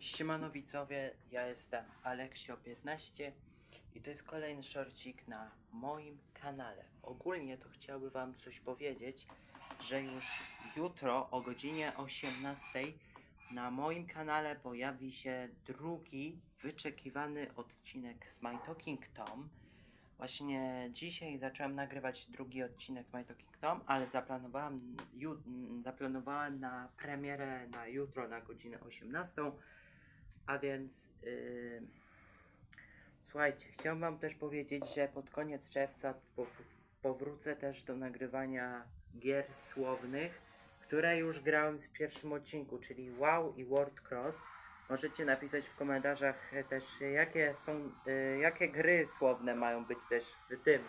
Siemano widzowie, ja jestem Aleksio15 i to jest kolejny shortcik na moim kanale. Ogólnie to chciałbym wam coś powiedzieć, że już jutro o godzinie 18 na moim kanale pojawi się drugi wyczekiwany odcinek z My Talking Tom. Właśnie dzisiaj zacząłem nagrywać drugi odcinek z My Talking Tom, ale zaplanowałem, zaplanowałem na premierę na jutro na godzinę 18. A więc yy, słuchajcie, chciałbym wam też powiedzieć, że pod koniec czerwca po, powrócę też do nagrywania gier słownych, które już grałem w pierwszym odcinku, czyli WoW i World Cross. Możecie napisać w komentarzach też, jakie są, y, jakie gry słowne mają być też w tym,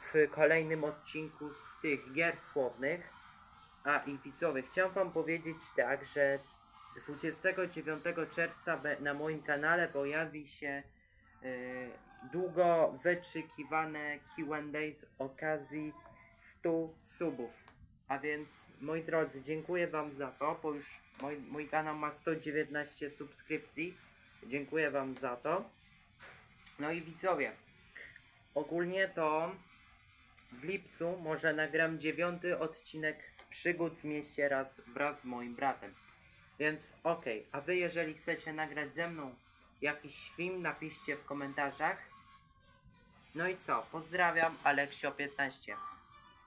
w kolejnym odcinku z tych gier słownych. A i widzowie, chciałem wam powiedzieć tak, że 29 czerwca na moim kanale pojawi się y, długo wyczekiwane Q&A z okazji 100 subów. A więc moi drodzy, dziękuję wam za to, bo już mój, mój kanał ma 119 subskrypcji. Dziękuję wam za to. No i widzowie, ogólnie to w lipcu może nagram dziewiąty odcinek z przygód w mieście raz wraz z moim bratem. Więc okej, a wy jeżeli chcecie nagrać ze mną jakiś film, napiszcie w komentarzach. No i co? Pozdrawiam, Aleksio15.